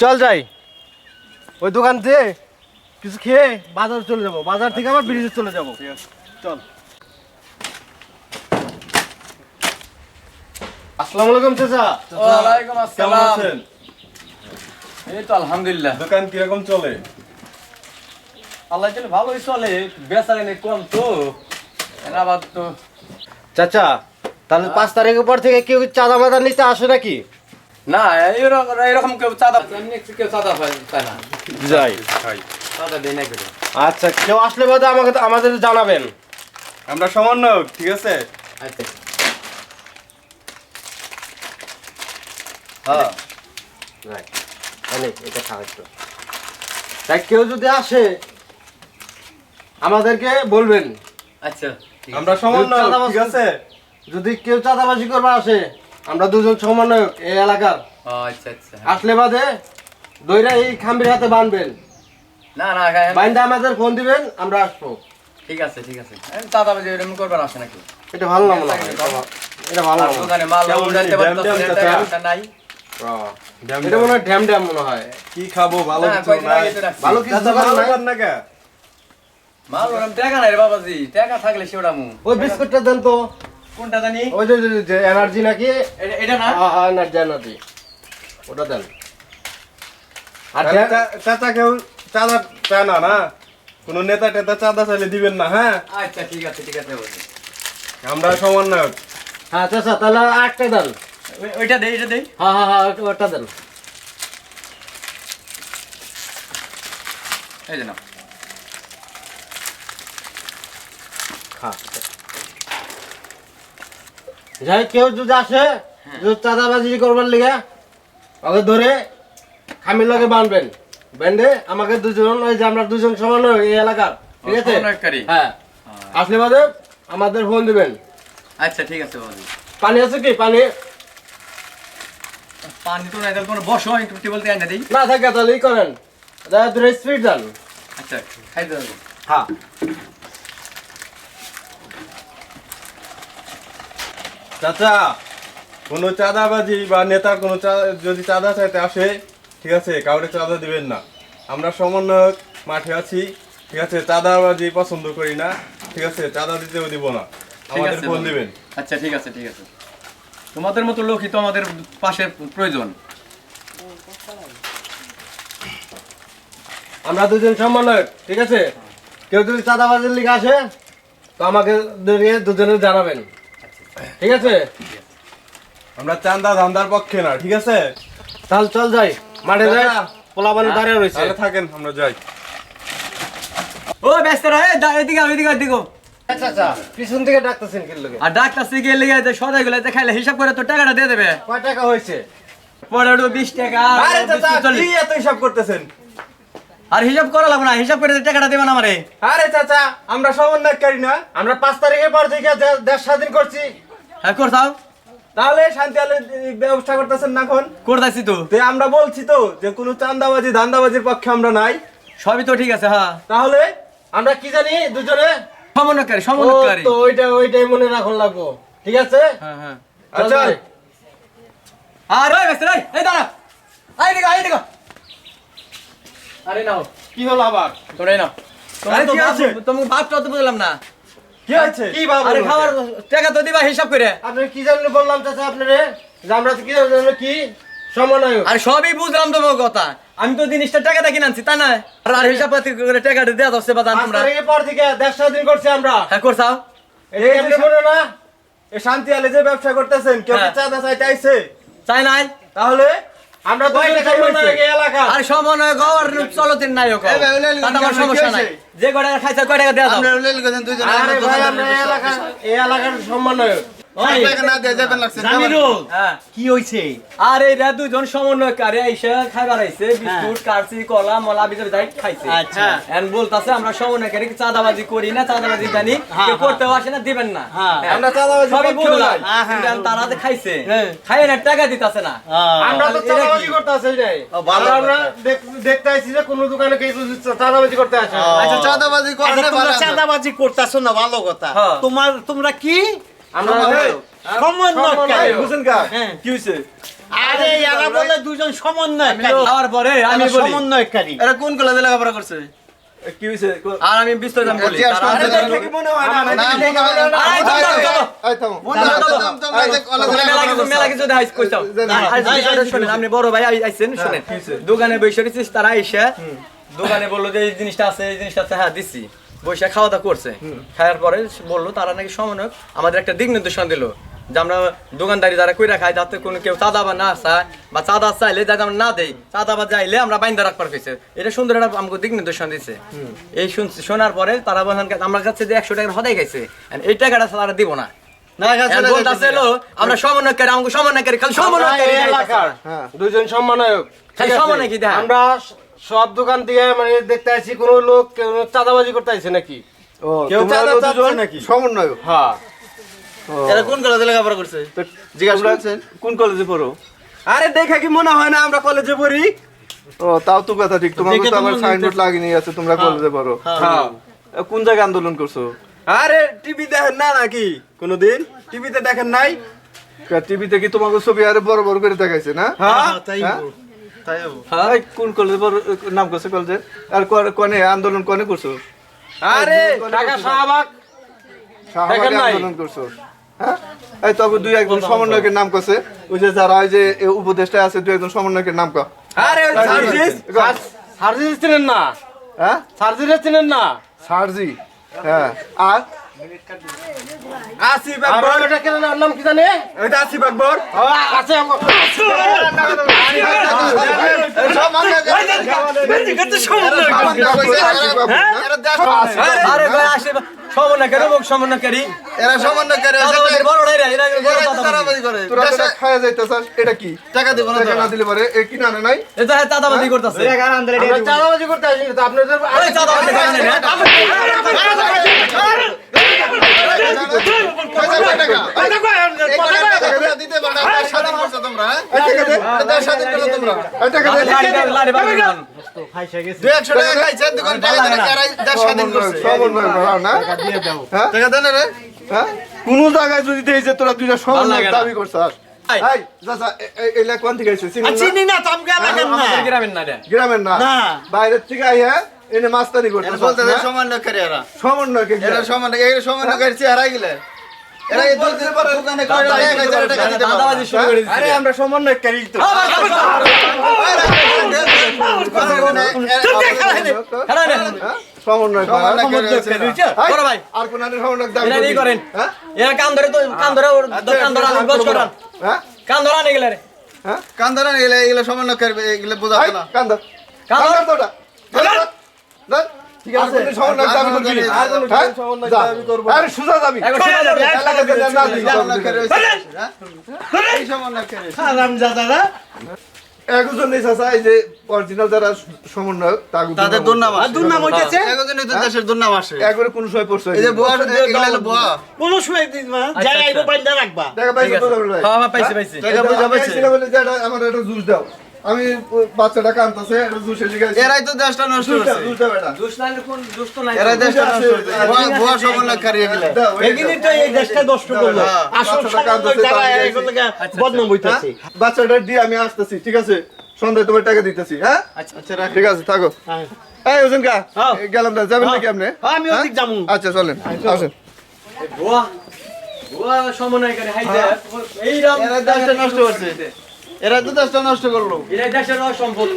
চল যাই। ওই দোকান থেকে কিছু খেয়ে বাজার চলে যাব। বাজার থেকে আবার ব্রিজে চলে যাব। চল। আসসালামু আলাইকুম চাচা। ওয়ালাইকুম কেমন আসসালাম আছেন? এই তো আলহামদুলিল্লাহ। দোকান কীরকম চলে? আল্লাহ চলে ভালোই চলে বেচারে কম তো। আবার তো চাচা তাহলে পাঁচ তারিখের পর থেকে কেউ চাঁদা মাদা নিতে আসে নাকি? না এরকম এরকম কেউ চাঁদা এমনি কেউ চাঁদা পায় তাই না। যাই। চাঁদা দেয় না কেউ। আচ্ছা কেউ আসলে বাদে আমাকে আমাদের জানাবেন। আমরা সমন্বয়ক ঠিক আছে? আচ্ছা। হ্যাঁ। রাইট অনেক এটা সাহায্য তাই কেউ যদি আসে আমাদেরকে বলবেন। আচ্ছা আমরা সমন্বয়ক ঠিক আছে? যদি কেউ চাঁদাবাজি করবে আসে আমরা দুজন সমন্বয়ক এই এলাকার। আচ্ছা আচ্ছা। আসলে বাদে দইরা এই খাম্বির হাতে বানবেন। না না বাইন্দা আমাদের ফোন দিবেন আমরা আসব। ঠিক আছে ঠিক আছে। এই চাঁদা এরকম করবার আসে নাকি? এটা ভালো না। এটা ভালো না। দোকানে মাল পারতো। নাই। এটা মনে হয় ড্যাম ড্যাম মনে হয়। কি খাব? ভালো কিছু নাই। ভালো কিছু ভালো? না কে? মাল ওরম টাকা নাই রে বাবাজি। টাকা থাকলে সেটা মু। ওই বিস্কুটটা দেন তো। কোনটা জানি ওই যে- এনার্জি নাকি? এটা- না? Energy energy. ওটা দেন। আর চাচা কেউ চাঁদা চায় না না? কোন নেতা টেতা চাঁদা চাইলে দিবেন না হ্যাঁ? আচ্ছা ঠিক আছে ঠিক আছে। আমরা সমন্বয়ক হ্যাঁ চাচা তাহলে আটটা দেন। ওইটা দেই এটা দেই। হ্যাঁ হ্যাঁ হ্যাঁ ওটা- ওটা দেন। এই যে না হ্যাঁ যাই কেউ যদি আসে যদি চাঁদাবাজি করবার লিগে ওকে ধরে খামির লগে বানবেন বেঁধে আমাকে দুজন ওই যে আমরা দুজন সমান এই এলাকার ঠিক আছে? হ্যাঁ। আসলে বাদে আমাদের ফোন দিবেন। আচ্ছা ঠিক আছে পানি আছে কি? পানি পানি তো নাই কোনো বসো একটু টেবিল দিয়ে আনে দিই। না থাকে তাহলে করেন। দূরে স্পিড দেন আচ্ছা খাইতে হবে হ্যাঁ। চাচা কোনো চাঁদাবাজি বা নেতার কোনো চা- যদি চাঁদা চাইতে আসে ঠিক আছে কাউরে চাঁদা দিবেন না। আমরা সমন্বয়ক মাঠে আছি ঠিক আছে চাঁদাবাজি পছন্দ করি না ঠিক আছে চাঁদা দিতেও দিব না। আমাদের ফোন দিবেন। আচ্ছা ঠিক আছে ঠিক আছে। তোমাদের মতো লোকই তো আমাদের পাশে প্রয়োজন। আমরা দুজন সমন্বয়ক ঠিক আছে? কেউ যদি চাঁদাবাজির লিগে আসে তো আমাকে দুজনে দুজনে জানাবেন। ঠিক আছে? আমরা চান্দা ধান্দার পক্ষে না ঠিক আছে? তাহলে চল যাই। মাঠে যাই। পোলাবানি দাঁড়িয়ে রয়েছে। থাকেন আমরা যাই। ও ব্যস্ত রে এদিকে এদিকে এদিকে পিছন থেকে ডাকতেছেন কি লোকে আর ডাক্তার সিগে লেগে? সদাই গুলো খাইলে হিসাব করে তো টাকাটা দিয়ে দেবে। কয় টাকা হয়েছে? পনেরো বিশ টাকা আরে চাচা বিশ, চল্লিশ। কি এত হিসাব করতেছেন? আর হিসাব করা লাগবে না হিসাব করে টাকাটা দেবেন আমারে। আরে চাচা আমরা সমন্বয়কারী না আমরা পাঁচ তারিখের পর থেকে দেশ স্বাধীন করছি। হ্যাঁ তাহলে শান্তি ব্যবস্থা করতেছেন না এখন? করতাছি তো আমরা বলছি তো যে কোনো চান্দাবাজি ধান্দাবাজির পক্ষে আমরা নাই। সবই তো ঠিক আছে হ্যাঁ। তাহলে আমরা কি জানি দুজনে? সমন্বয়কারী সমন্বয়কারী। তো ওইটা ওইটাই মনে রাখুন লাগবো। ঠিক আছে? হ্যাঁ হ্যাঁ। আচ্ছা। আর ওই ব্যস্ত এই এই দাঁড়া। আই দেখো আই দেখো আরে নাও। কি হলো আবার? তোরাই নাও। তোমার তো বাপ- আছে? তোমার বাপটা তো বুঝলাম না। কি হয়েছে কি বাবু আরে খাবার টাকা তো দিবা হিসাব করে। আপনি কি জানলে বললাম চাচা আপনারে? যে আমরা কি জানলে কি? সমন্বয়ক। আর সবই বুঝলাম তোমার কথা। আমি তো জিনিসটা টাকাটা কিনে আনছি তা না আর আর হিসাব পাতি করে টাকাটা দেওয়া যাচ্ছে বা পাঁচ তোমরা পর থেকে দেশ স্বাধীন করছি আমরা হ্যাঁ করছাও এটা কেমনে মনে না এ শান্তি আলে যে ব্যবসা করতেছেন কেউ কি হ্যাঁ। চাঁদা চাইতে আইছে চাই নাই তাহলে আমরা টাকা এই এলাকা আর সমন্বয় গর চলতেন নায়ক এই আমার সমস্যা নাই? যে কয় টাকা খাইছে কয় টাকা দেওয়া দাও আরে ভাই আমরা এই এলাকার এই এলাকার সমন্বয়ক টাকা না দিয়ে যাবেন লাগছে জামিরুল হ্যাঁ কি হইছে আর এরা দুজন সমন্বয়কারী আইসা খাইবার আইছে বিস্কুট কারচি কলা মলা ভিতরে যাই খাইছে আচ্ছা। এন্ড বলতাছে আমরা সমন্বয়কারী চাঁদাবাজি করি না চাঁদাবাজি জানি হ্যাঁ, কেউ হ্যাঁ। আসে না দিবেন না হ্যাঁ। হ্যাঁ। আমরা চাঁদাবাজি সবই বললাম নাই। হ্যাঁ, হ্যাঁ। কিন্তু তারা যে খাইছে হ্যাঁ। খাইয়ে না টাকা দিতাছে না আমরা তো চাঁদাবাজি করতে আসি নাই আমরা- আমরা দেখ- দেখতে আসছি যে কোনো দোকানে কেউ যদি চাঁদাবাজি করতে আসে আচ্ছা চাঁদাবাজি আচ্ছা, আছে। চাঁদাবাজি করতেছো না ভালো কথা হ্যাঁ। তোমার তোমরা কি আমরা সমন্বয়। কা? হ্যাঁ। কি হইছে? আরে এরা বলে দুজন সমন্বয়কারী পরে আমি সমন্বয়কারী। এরা কোন কলেজে লেখাপড়া করছে? কি হইছে? আর আমি বিস্তারিত আমি বলি। মনে হয় না হয় হয় আপনি বড় ভাই আই- আইছেন শুনেন। দোকানে বসে তারা আইসা দোকানে বলল যে এই জিনিসটা আছে এই জিনিসটা আছে হ্যাঁ দিছি। বসে খাওয়া দাওয়া করছে খাওয়ার পরে বলল তারা নাকি সমন্বয়ক আমাদের একটা দিক নির্দেশন দিল যে আমরা দোকানদারি যারা কইরা খাই যাতে কোনো কেউ চাঁদা বা না চায় বা চাঁদা চাইলে যাতে আমরা না দেই চাঁদা বা চাইলে আমরা বাইন্দা রাখবার কইছে এটা সুন্দর একটা আমাকে দিক নির্দেশন দিছে। এই শোনার পরে তারা বললেন আমার কাছে যে একশো টাকার হদাই গেছে এই টাকাটা তারা দিব না। আমরা সমন্বয়কারী আমাকে সমন্বয়কারী খালি সমন্বয়কারী দুজন সম্মানক খালি সমন্বয় কি দেখায়? আমরা সব দোকান দিয়ে মানে দেখতে আসছি কোনো লোক কেউ চাঁদাবাজি করতে আসছে নাকি? কেউ চাঁদা চাচ্ছে নাকি? সমন্বয় হ্যাঁ। এরা কোন কলেজে লেখাপড়া করছে? জিজ্ঞাসা করছেন? কোন কলেজে পড়ো? আরে দেখা কি মনে হয় না আমরা কলেজে পড়ি? ও তাও তো কথা ঠিক। তোমাকে দেখে তো তো আবার সাইনবোর্ড লাগিয়ে নিয়ে আছে তোমরা কলেজে পড়ো। হ্যাঁ। কোন জায়গায় আন্দোলন করছ? আরে টিভি দেখেন না নাকি? কোনোদিন? টিভিতে দেখেন নাই? টিভিতে কি তোমাকে ছবি আরে বড় বড় করে দেখাইছে না? হ্যাঁ। তাই হ্যাঁ? কোন কলেজে নাম করছে কলেজে? আর কনে আন্দোলন কনে করছ? আরে ঢাকা শাহবাগ। শাহবাগে আন্দোলন করছ। হ্যাঁ? এই তবে দুই একজন সমন্বয়কের নাম করছে। ওই যে যারা ওই যে উপদেষ্টা আছে দুই একজন সমন্বয়কের নাম কর। আরে ওই সার্জিস? চিনেন না? হ্যাঁ? সার্জিস চিনেন না? সারজি। হ্যাঁ। আর? আসিফ আকবর। নাম কি জানে? ওইটা আসিফ আকবর। আছে আমার। এরা দেশ সমন্বয়। আরে ভাই আসে সমন্বয়কারী এবং সমন্বয়কারী এরা সমন্বয়কারী এটা কি টাকা দিব না টাকা না দিলে পারে এ কি না নাই এ হ্যাঁ চাঁদাবাজি করতেছে করতে আসি আপনাদের করছ করছ করছে। কোন জায়গায় যদি দেখছে তোরা দুইটা লাগে দাবি এলা কোন থেকে গ্রামের না গ্রামের না? না। বাইরের থেকে আইয়া এনে মাস্তানি এরা করতেছাস বলতেছে না? সমন্বয়কারী এরা। সমন্বয় কে এরা সমন্বয়- এই সমন্বয়কারী চেহারা গেলে। এরা এরা আমরা সমন্বয়কারী তো খেলা নে। হ্যাঁ? সমন্বয় করা। সমন্বয়কারী এরা। এই, বড় ভাই। আর কোন আনের সমন্বয় দাবি এরা করবি? এই করেন। হ্যাঁ এরা কান ধরে কান ধরে কান ধরে আনন্দ গজ করান। হ্যাঁ কান ধরে আনে গেলে রে। হ্যাঁ কান্দারা এগুলো এগুলো সমন্বয়কারী এগুলো বোঝা এই, যায় না কান্দা কান্দা। কান্দা তো ওটা। কান্দা। ধর। ঠিক আছে হ্যাঁ? হ্যাঁ? চাচা, এই যে অরিজিনাল যারা সমন্বয়ক তাদের দুর্নাম আসে দুর্নাম হইতেছে? একজনই তো দেশের দুর্নাম আসে একবারে কোন সময় পড়ছে এই যে বুয়া এগুলো হলো বুয়া। কোন সময় দিন না যাই আইব বাইন্দা রাখবা। দেখা পাইছো তো ভাই? হ্যাঁ, হ্যাঁ, পাইছি, পাইছি। এটা বলে যে আমার একটা জুস দাও। আমি বাচ্চাটা কাঁদতেছে এরাই তো দেশটা নষ্ট করছে। জুস দুষ্ট নাইলে কোন দুষ্ট নাই। এরাই দেশটা নষ্ট করছে। এগুলো দাও, এই এগিনি তো এই দেশটা নষ্ট করল। আসল বাচ্চাটা সমন্বয় যারা তাই এগুলো আচ্ছা, বদনাম হ্যাঁ? হইতাছে। বাচ্চাটা দিয়ে আমি আসতেছি ঠিক আছে? সন্ধ্যায় তোমার টাকা দিতেছি হ্যাঁ? আচ্ছা রাখ। ঠিক আছে থাকো। হ্যাঁ। এই ওজন কা হ্যাঁ। গেলাম না যাবেন নাকি আপনি? হ্যাঁ, আমি ওদিক যামু। আচ্ছা চলেন আসেন। বুয়া বুয়া সমন্বয়কারী হাই। এইরকম এরা দেশটা নষ্ট করছে। এরা তো দেশটা নষ্ট করল। এরাই দেশের সম্পদ